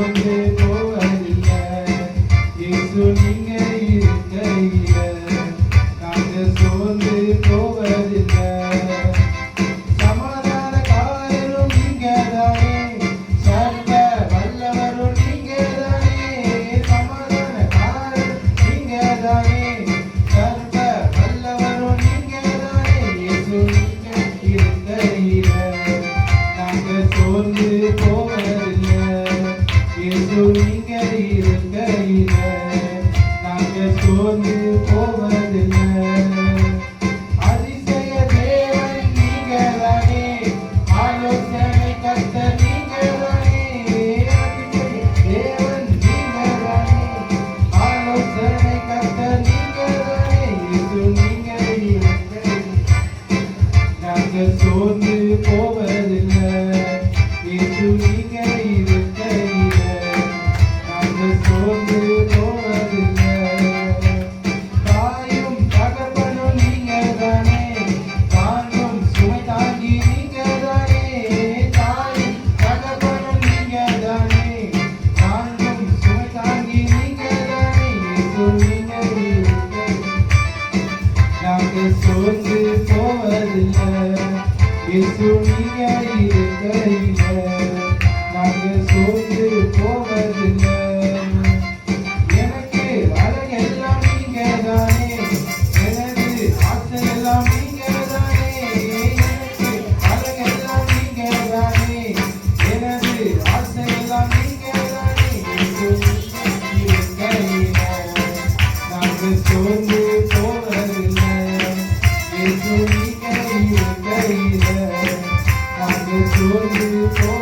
one day. Ісус, ти повер. நாங்க சோர்ந்து போவதில்லை. இயேசு நீங்க இருக்கிறீங்க நாங்க சோர்ந்து போவதில்லை. I'm the soul of the soul.